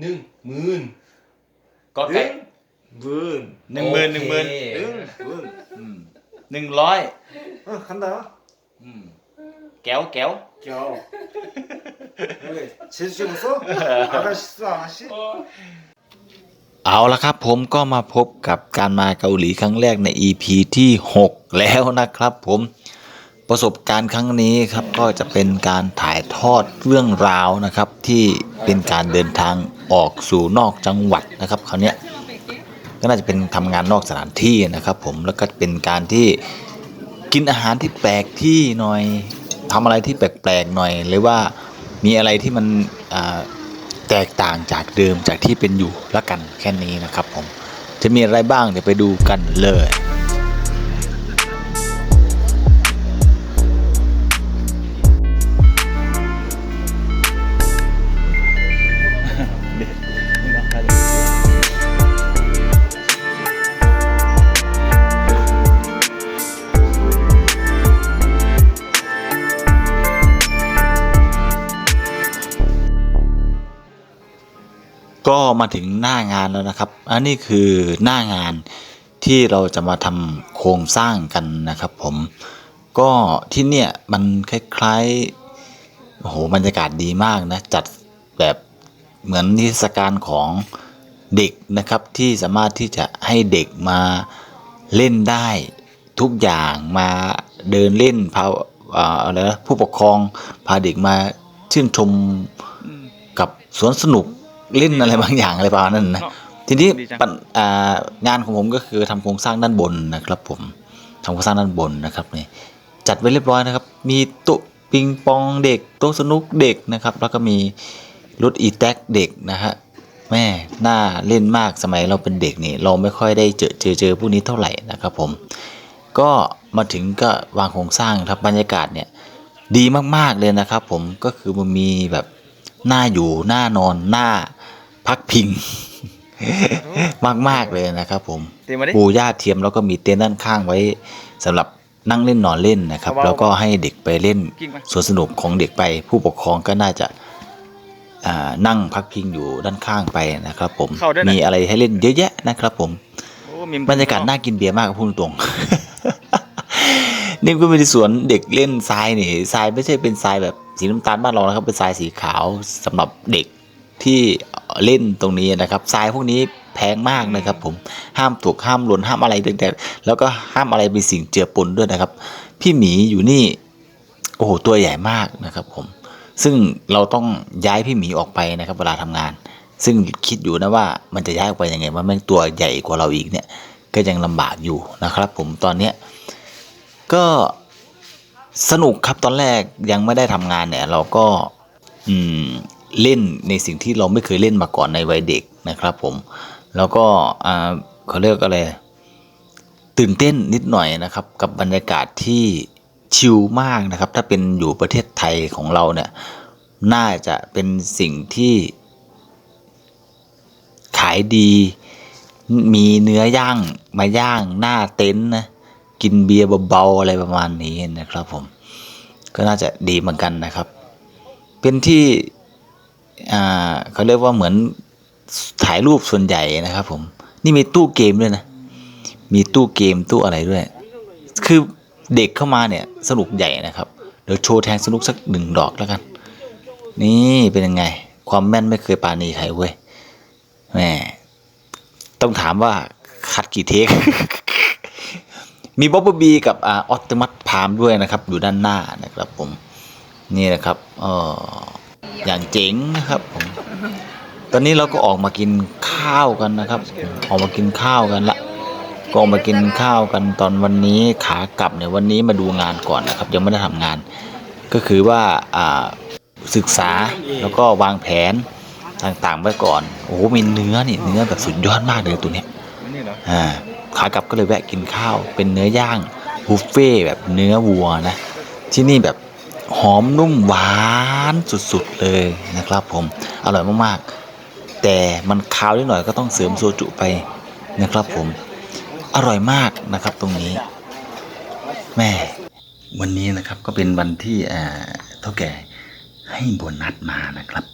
หนึ่งหมื่นก็ไก่มื่นหนึ่งหมื่นหนึ่งหมื่นหนึ่งหมื่นหนึ่งร้อยเออคันดาอืมแก้วแก้วแก้วเชื่อชื่อมั้อาราชิสอาชิเอาละครับผมก็มาพบกับการมาเกาหลีครั้งแรกใน EP ที่ 6 แล้วนะครับผมประสบการณ์ครั้งนี้ครับก็จะเป็นการถ่ายทอดเรื่องราวนะครับที่เป็นการเดินทาง ออกสู่นอกจังหวัดนะครับคราวเนี้ยก็น่าจะเป็นทำงานนอกสถานที่นะครับผมแล้วก็เป็นการที่กินอาหารที่แปลกที่หน่อยทำอะไรที่แปลกๆหน่อย หรือว่ามีอะไรที่มันแตกต่างจากเดิมจากที่เป็นอยู่ละกันแค่นี้นะครับผมจะมีอะไรบ้างเดี๋ยวไปดูกันเลย ก็มาถึงหน้างานแล้วนะครับ อันนี้คือหน้างานที่เราจะมาทำโครงสร้างกันนะครับ ผม ก็ที่เนี่ยมันคล้ายๆโอ้โหบรรยากาศดีมากนะ จัดแบบเหมือนนิทรรศการของเด็กนะครับ ที่สามารถที่จะให้เด็กมาเล่นได้ทุกอย่างมาเดินเล่นพาอ่าอะไรนะผู้ปกครองพาเด็กมาชื่นชมกับสวนสนุก เล่นอะไรบางอย่างอะไรประมาณนั้นนะทีนี้ดีจังปัญอ่างานของผมก็คือทำโครงสร้างด้านบนนะครับ ผมทำโครงสร้างด้านบนนะครับนี่จัดไว้เรียบร้อยนะครับ มีโต๊ะปิงปองเด็กโต๊ะสนุกเด็กนะครับ แล้วก็มีรถอีแท็กเด็กนะฮะแม่น่าเล่นมากสมัยเราเป็นเด็กนี่เราไม่ค่อยได้เจอเจอเจอพวกนี้เท่าไหร่นะครับ ผม ก็มาถึงก็วางโครงสร้างครับบรรยากาศเนี่ยดีมากๆเลยนะครับ ผมก็คือมันมีแบบ หน้าอยู่หน้านอนหน้าพักพิง มากๆเลยนะครับ ผมเตรียมมาดิ ปูหญ้าเทียมแล้วก็มีเต็นท์ด้านข้างไว้สำหรับนั่งเล่นนอนเล่นนะครับเอาๆแล้วก็ให้เด็กไปเล่นกิ้งไปสวนสนุกของเด็กไป ผู้ปกครองก็น่าจะอ่านั่งพักพิงอยู่ด้านข้างไปนะครับ ผมเข้าด้วยนะ มีอะไรให้เล่นเยอะแยะนะครับ ผม โอ้มีบรรยากาศน่ากินเบียร์มากพูดตรงๆ นี่ก็เป็นสวนเด็กเล่นทรายนี่ทรายไม่ใช่เป็นทรายแบบ สีน้ำตาลบ้านเรานะครับเป็นทรายสีขาวสำหรับเด็กที่เล่นตรงนี้นะครับทรายพวกนี้แพงมากนะครับผมห้ามตกห้ามหล่นห้ามอะไรเด็กๆแล้วก็ห้ามอะไรเป็นสิ่งเจือปนด้วยนะครับ พี่หมีอยู่นี่โอ้โหตัวใหญ่มากนะครับผมซึ่งเราต้องย้ายพี่หมีออกไปนะครับเวลาทำงาน ซึ่งคิดอยู่นะว่ามันจะย้ายออกไปยังไงว่าแม่งตัวใหญ่กว่าเราอีกเนี่ยก็ยังลำบากอยู่นะครับ ผมตอนเนี้ยก็ สนุกครับตอนแรกยังไม่ได้ทำงานเนี่ย เราก็อืมเล่นในสิ่งที่เราไม่เคยเล่นมาก่อนในวัยเด็กนะครับ ผม แล้วก็เขาเรียกอะไรตื่นเต้นนิดหน่อยนะครับ กับบรรยากาศที่ชิลมากนะครับ ถ้าเป็นอยู่ประเทศไทยของเราเนี่ย น่าจะเป็นสิ่งที่ ขายดี มีเนื้อย่างมาย่างหน้าเต็นท์นะ กินเบียร์เบาๆอะไรประมาณนี้นะครับผมก็น่าจะดีเหมือนกันนะครับ เป็นที่อ่าเขาเรียกว่าเหมือนถ่ายรูปส่วนใหญ่นะครับผมนี่มีตู้เกมด้วยนะ มีตู้เกมตู้อะไรด้วย คือเด็กเข้ามาเนี่ยสนุกใหญ่นะครับเดี๋ยวโชว์แทงสนุกสักหนึ่งดอกแล้วกัน นี่เป็นยังไง ความแม่นไม่เคยปาณีใครเว้ยแหมต้องถามว่าคัดกี่เทค มีบ๊อบบี้กับอออตตมัสพามด้วยนะครับ อยู่ด้านหน้านะครับผมนี่นะครับเอออย่างเจ๋งนะครับผมตอนนี้เราก็ออกมากินข้าวกันนะครับ ออกมากินข้าวกันละก็ออกมากินข้าวกันตอนวันนี้ขากลับเนี่ยวันนี้มาดูงานก่อนนะครับ ยังไม่ได้ทำงาน ก็คือว่าศึกษาแล้วก็วางแผนต่างๆไว้ก่อน โอ้โหมีเนื้อนี่เนื้อแบบสุดยอดมากเลยตัวเนี้ยอ่า ขากลับก็เลยแวะกินข้าว เป็นเนื้อย่างบุฟเฟ่แบบเนื้อวัวนะ ที่นี่แบบหอมนุ่มหวานสุดๆเลยนะครับผม อร่อยมากๆ แต่มันคาวนิดหน่อยก็ต้องเสริมโซจุไปนะครับผม อร่อยมากนะครับตรงนี้ แม่ วันนี้นะครับก็เป็นวันที่อ่าเท่าแก่ให้โบนัสมานะครับ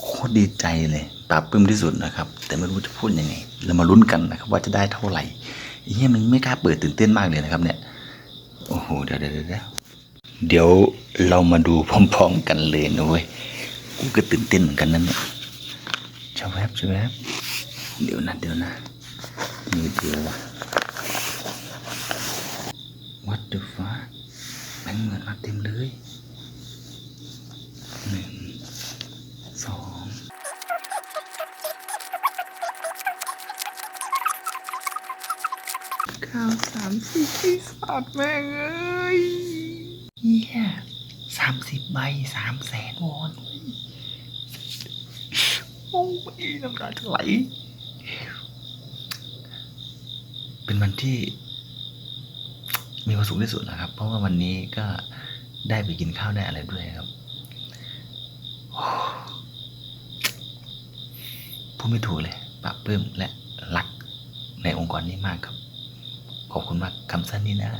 โคตรดีใจเลย ปลาบปลื้มที่สุดนะครับ แต่ไม่รู้จะพูดยังไง เรามาลุ้นกันนะครับ ว่าจะได้เท่าไหร่ไอ้เหี้ยมันไม่กล้าเปิดตื่นเต้นมากเลยนะครับ เนี่ย โอ้โหเดี๋ยวเดี๋ยวเดี๋ยวเดี๋ยวเดี๋ยวเรามาดูพร้อมๆกันเลยนะเว้ย กูก็ตื่นเต้นเหมือนกันนั่นเนี่ยชาวแวบชาวแวบเดี๋ยวนะเดี๋ยวนะมือเดียว What the fuck แบงค์เงินมาเต็มเลยหนึ่งสอง ข้าวสามสิบที่สัตว์แม่งเอ้ยเฮียสามสิบใบสามแสนวอนโอ้ยน้ำตาจะไหล เป็นวันที่ มีความสุขที่สุดนะครับ เพราะว่าวันนี้ก็ได้ไปกินข้าวได้อะไรด้วยครับโอ้พูดไม่ถูกเลยปลาบปลื้มและรักในองค์กรนี้มากครับ ขอบคุณมากคำสั้นนี้นะ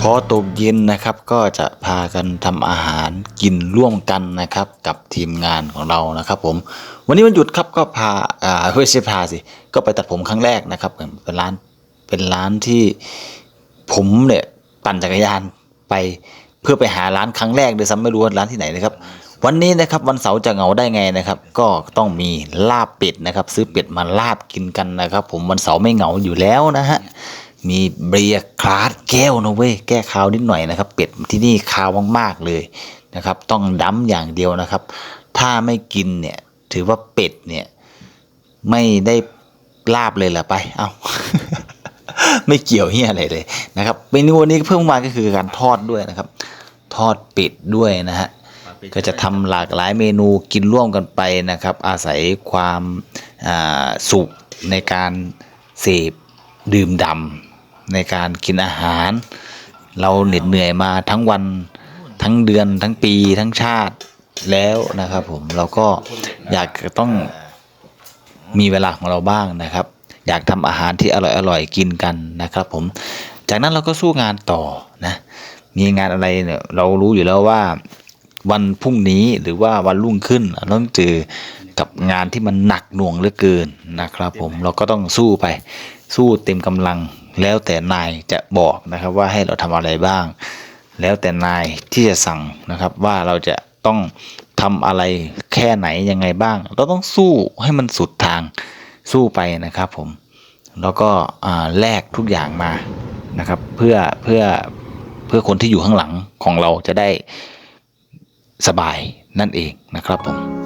พอตกเย็นนะครับก็จะพากันทำอาหารกินร่วมกันนะครับ กับทีมงานของเรานะครับ ผม วันนี้วันหยุดครับก็พาอ่าไม่ใช่พาสิก็ไปตัดผมครั้งแรกนะครับเป็นร้านเป็นร้านที่ ผมเนี่ยปั่นจักรยานไปเพื่อไปหาร้านครั้งแรกเลยซ้ำไม่รู้ว่าร้านที่ไหนนะครับ วันนี้นะครับวันเสาร์จะเหงาได้ไงนะครับ ก็ต้องมีลาบเป็ดนะครับ ซื้อเป็ดมาลาบกินกันนะครับ ผมวันเสาร์ไม่เหงาอยู่แล้วนะฮะมีเบียร์คลาสแก้วนะเว้ยแก้คาวนิดหน่อยนะครับ เป็ดที่นี่คาวมากๆเลยนะครับ ต้องดั้มอย่างเดียวนะครับ ถ้าไม่กินเนี่ยถือว่าเป็ดเนี่ยไม่ได้ลาบเลยล่ะไป เอาไม่เกี่ยวเฮียอะไรเลย นะครับเมนูวันนี้เพิ่มมาก็คือการทอดด้วยนะครับ ทอดเป็ดด้วยนะฮะก็จะทำหลากหลายเมนูกินร่วมกันไปนะครับ อาศัยความอ่าสุขในการเสพดื่มด่ำในการกินอาหาร เราเหน็ดเหนื่อยมาทั้งวันทั้งเดือนทั้งปีทั้งชาติแล้วนะครับผมเราก็อยากจะต้องมีเวลาของเราบ้างนะครับ อยากทำอาหารที่อร่อยๆกินกันนะครับผม จากนั้นเราก็สู้งานต่อนะ มีงานอะไรเนี่ยเรารู้อยู่แล้วว่าวันพรุ่งนี้หรือว่าวันรุ่งขึ้นเราต้องเจอกับงานที่มันหนักหน่วงเหลือเกินนะครับผมเราก็ต้องสู้ไปสู้เต็มกำลังแล้วแต่นายจะบอกนะครับว่าให้เราทำอะไรบ้าง แล้วแต่นายที่จะสั่งนะครับว่าเราจะต้องทำอะไรแค่ไหนยังไงบ้าง เราต้องสู้ให้มันสุดทางสู้ไปนะครับผมแล้วก็แลกทุกอย่างมา นะครับ เพื่อเพื่อเพื่อคนที่อยู่ข้างหลังของเราจะได้สบายนั่นเองนะครับผม